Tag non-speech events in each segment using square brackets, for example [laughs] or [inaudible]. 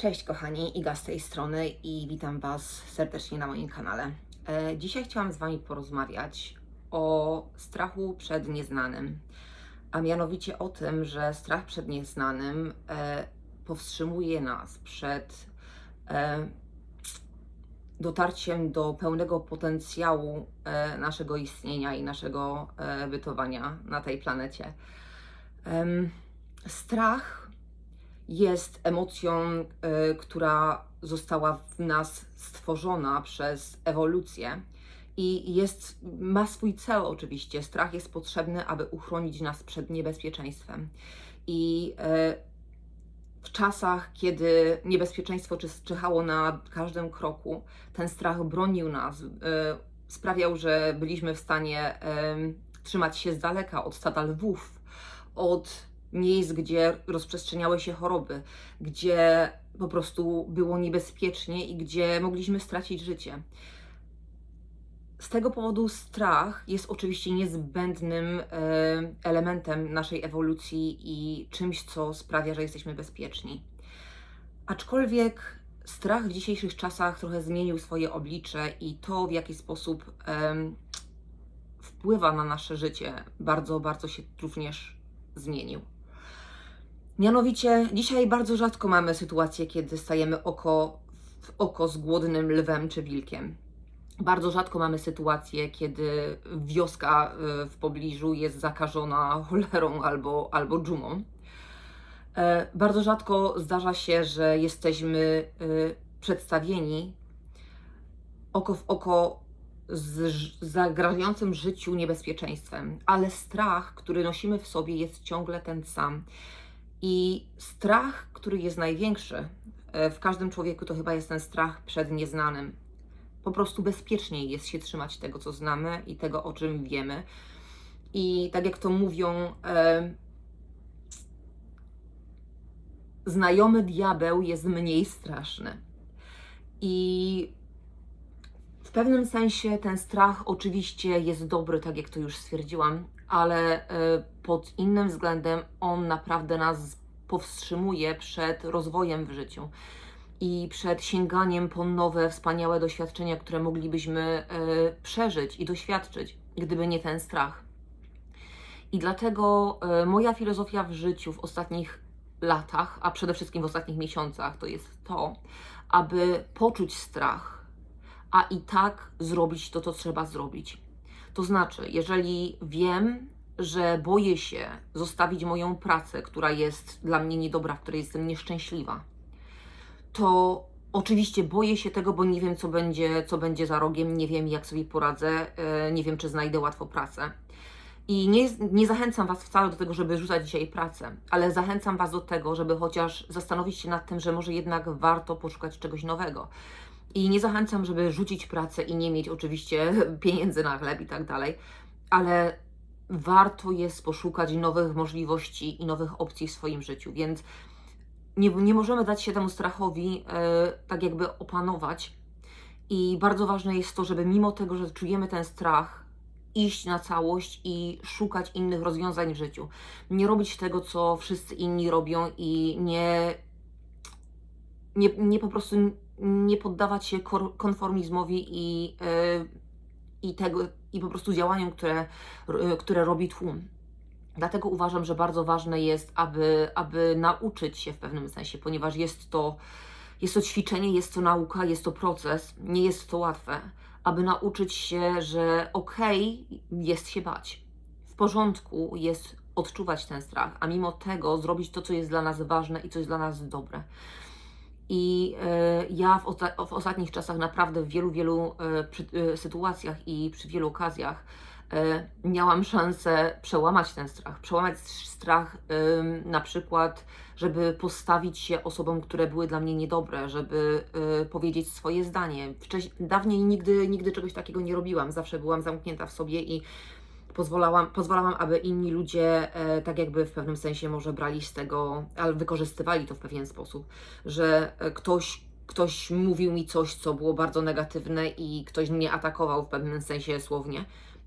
Cześć kochani, Iga z tej strony i witam Was serdecznie na moim kanale. E, Dzisiaj chciałam z Wami porozmawiać o strachu przed nieznanym, a mianowicie o tym, że strach przed nieznanym e, powstrzymuje nas przed e, dotarciem do pełnego potencjału naszego istnienia i naszego bytowania na tej planecie. Strach jest emocją, y, która została w nas stworzona przez ewolucję i jest, ma swój cel oczywiście. Strach jest potrzebny, aby uchronić nas przed niebezpieczeństwem. I y, w czasach, kiedy niebezpieczeństwo czy- czyhało na każdym kroku, ten strach bronił nas, y, sprawiał, że byliśmy w stanie trzymać się z daleka od stada lwów, od miejsc, gdzie rozprzestrzeniały się choroby, gdzie po prostu było niebezpiecznie i gdzie mogliśmy stracić życie. Z tego powodu strach jest oczywiście niezbędnym e, elementem naszej ewolucji i czymś, co sprawia, że jesteśmy bezpieczni. Aczkolwiek strach w dzisiejszych czasach trochę zmienił swoje oblicze i to, w jaki sposób em, wpływa na nasze życie, bardzo, bardzo się również zmienił. Mianowicie, dzisiaj bardzo rzadko mamy sytuację, kiedy stajemy oko w oko z głodnym lwem czy wilkiem. Bardzo rzadko mamy sytuację, kiedy wioska y, w pobliżu jest zakażona cholerą albo, albo dżumą. E, Bardzo rzadko zdarza się, że jesteśmy y, przedstawieni oko w oko z zagrażającym życiu niebezpieczeństwem, ale strach, który nosimy w sobie, jest ciągle ten sam. I strach, który jest największy e, w każdym człowieku, to chyba jest ten strach przed nieznanym. Po prostu bezpieczniej jest się trzymać tego, co znamy i tego, o czym wiemy. I tak jak to mówią, e, znajomy diabeł jest mniej straszny. I w pewnym sensie ten strach oczywiście jest dobry, tak jak to już stwierdziłam, ale e, pod innym względem on naprawdę nas powstrzymuje przed rozwojem w życiu i przed sięganiem po nowe, wspaniałe doświadczenia, które moglibyśmy e, przeżyć i doświadczyć, gdyby nie ten strach. I dlatego e, moja filozofia w życiu w ostatnich latach, a przede wszystkim w ostatnich miesiącach, to jest to, aby poczuć strach, a i tak zrobić to, co trzeba zrobić. To znaczy, jeżeli wiem, że boję się zostawić moją pracę, która jest dla mnie niedobra, w której jestem nieszczęśliwa, to oczywiście boję się tego, bo nie wiem, co będzie, co będzie za rogiem, nie wiem, jak sobie poradzę, e, nie wiem, czy znajdę łatwo pracę. I nie, nie zachęcam Was wcale do tego, żeby rzucać dzisiaj pracę, ale zachęcam Was do tego, żeby chociaż zastanowić się nad tym, że może jednak warto poszukać czegoś nowego. I nie zachęcam, żeby rzucić pracę i nie mieć oczywiście [laughs] pieniędzy na chleb i tak dalej, ale warto jest poszukać nowych możliwości i nowych opcji w swoim życiu, więc nie, nie możemy dać się temu strachowi e, tak jakby opanować. I bardzo ważne jest to, żeby mimo tego, że czujemy ten strach, iść na całość i szukać innych rozwiązań w życiu. Nie robić tego, co wszyscy inni robią i nie, nie, nie po prostu nie poddawać się konformizmowi i, e, i tego, i po prostu działaniom, które, które robi tłum. Dlatego uważam, że bardzo ważne jest, aby, aby nauczyć się w pewnym sensie, ponieważ jest to, jest to ćwiczenie, jest to nauka, jest to proces, nie jest to łatwe, aby nauczyć się, że okej, jest się bać. W porządku jest odczuwać ten strach, a mimo tego zrobić to, co jest dla nas ważne i co jest dla nas dobre. I e, ja w, osta- w ostatnich czasach naprawdę w wielu, wielu e, przy, e, sytuacjach i przy wielu okazjach miałam szansę przełamać ten strach. Przełamać strach na przykład, żeby postawić się osobom, które były dla mnie niedobre, żeby y, powiedzieć swoje zdanie. Wcześniej, dawniej nigdy, nigdy czegoś takiego nie robiłam. Zawsze byłam zamknięta w sobie i pozwalałam, pozwalałam aby inni ludzie e, tak jakby w pewnym sensie może brali z tego, ale wykorzystywali to w pewien sposób, że e, ktoś, ktoś mówił mi coś, co było bardzo negatywne i ktoś mnie atakował w pewnym sensie słownie,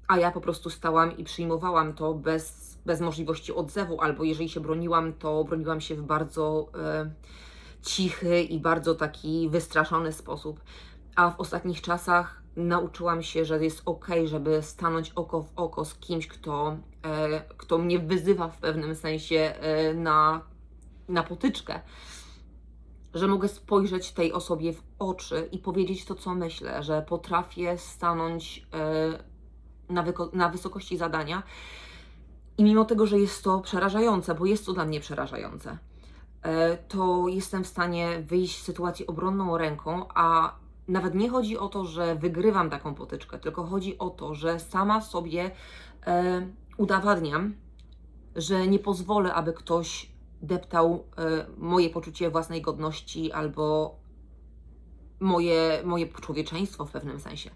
a ja po prostu stałam i przyjmowałam to bez, bez możliwości odzewu, albo jeżeli się broniłam, to broniłam się w bardzo e, cichy i bardzo taki wystraszony sposób. A w ostatnich czasach nauczyłam się, że jest ok, żeby stanąć oko w oko z kimś, kto, e, kto mnie wyzywa w pewnym sensie e, na, na potyczkę. Że mogę spojrzeć tej osobie w oczy i powiedzieć to, co myślę, że potrafię stanąć e, na, na wysokości zadania. I mimo tego, że jest to przerażające, bo jest to dla mnie przerażające, e, to jestem w stanie wyjść z sytuacji obronną ręką, a nawet nie chodzi o to, że wygrywam taką potyczkę, tylko chodzi o to, że sama sobie e, udowadniam, że nie pozwolę, aby ktoś deptał e, moje poczucie własnej godności albo moje, moje człowieczeństwo w pewnym sensie.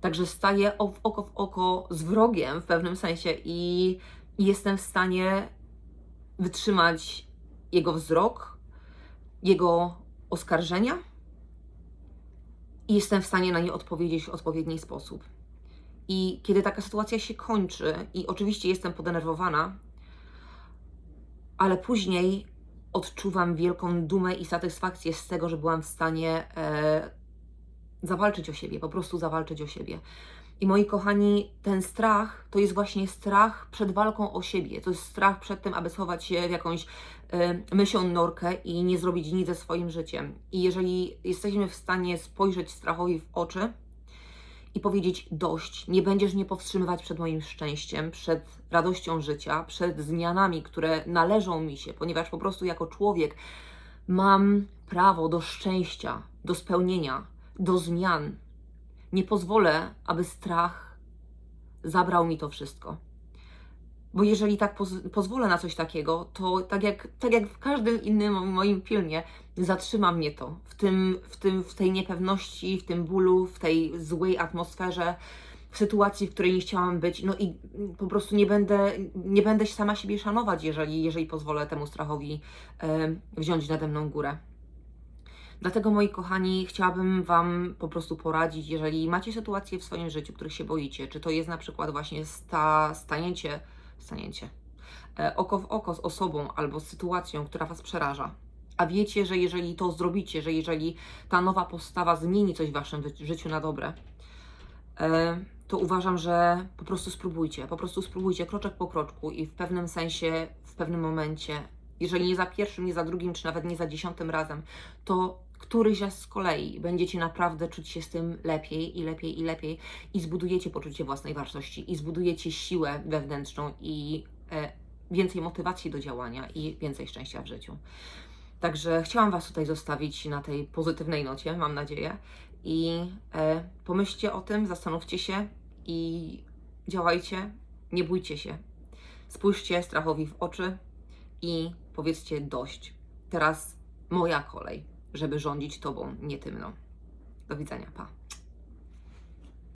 Także staję w oko w oko z wrogiem w pewnym sensie i jestem w stanie wytrzymać jego wzrok, jego oskarżenia i jestem w stanie na nie odpowiedzieć w odpowiedni sposób. I kiedy taka sytuacja się kończy, i oczywiście jestem podenerwowana, ale później odczuwam wielką dumę i satysfakcję z tego, że byłam w stanie e, zawalczyć o siebie, po prostu zawalczyć o siebie. I moi kochani, ten strach to jest właśnie strach przed walką o siebie. To jest strach przed tym, aby schować się w jakąś y, mysią norkę i nie zrobić nic ze swoim życiem. I jeżeli jesteśmy w stanie spojrzeć strachowi w oczy i powiedzieć dość, nie będziesz mnie powstrzymywać przed moim szczęściem, przed radością życia, przed zmianami, które należą mi się, ponieważ po prostu jako człowiek mam prawo do szczęścia, do spełnienia, do zmian, nie pozwolę, aby strach zabrał mi to wszystko. Bo jeżeli tak poz- pozwolę na coś takiego, to tak jak, tak jak w każdym innym moim filmie, zatrzyma mnie to w, tym, w, tym, w tej niepewności, w tym bólu, w tej złej atmosferze, w sytuacji, w której nie chciałam być. No i po prostu nie będę, nie będę sama siebie szanować, jeżeli, jeżeli pozwolę temu strachowi e, wziąć nade mną górę. Dlatego, moi kochani, chciałabym Wam po prostu poradzić, jeżeli macie sytuacje w swoim życiu, których się boicie, czy to jest na przykład właśnie sta, stanięcie, stanięcie, e, oko w oko z osobą albo z sytuacją, która Was przeraża, a wiecie, że jeżeli to zrobicie, że jeżeli ta nowa postawa zmieni coś w Waszym życiu na dobre, e, to uważam, że po prostu spróbujcie, po prostu spróbujcie kroczek po kroczku i w pewnym sensie, w pewnym momencie, jeżeli nie za pierwszym, nie za drugim, czy nawet nie za dziesiątym razem, to któryś z kolei będziecie naprawdę czuć się z tym lepiej i lepiej i lepiej i zbudujecie poczucie własnej wartości i zbudujecie siłę wewnętrzną i e, więcej motywacji do działania i więcej szczęścia w życiu. Także chciałam Was tutaj zostawić na tej pozytywnej nocie, mam nadzieję. I e, pomyślcie o tym, zastanówcie się i działajcie, nie bójcie się. Spójrzcie strachowi w oczy i powiedzcie dość. Teraz moja kolej żeby rządzić Tobą, nie tym. No. Do widzenia, pa.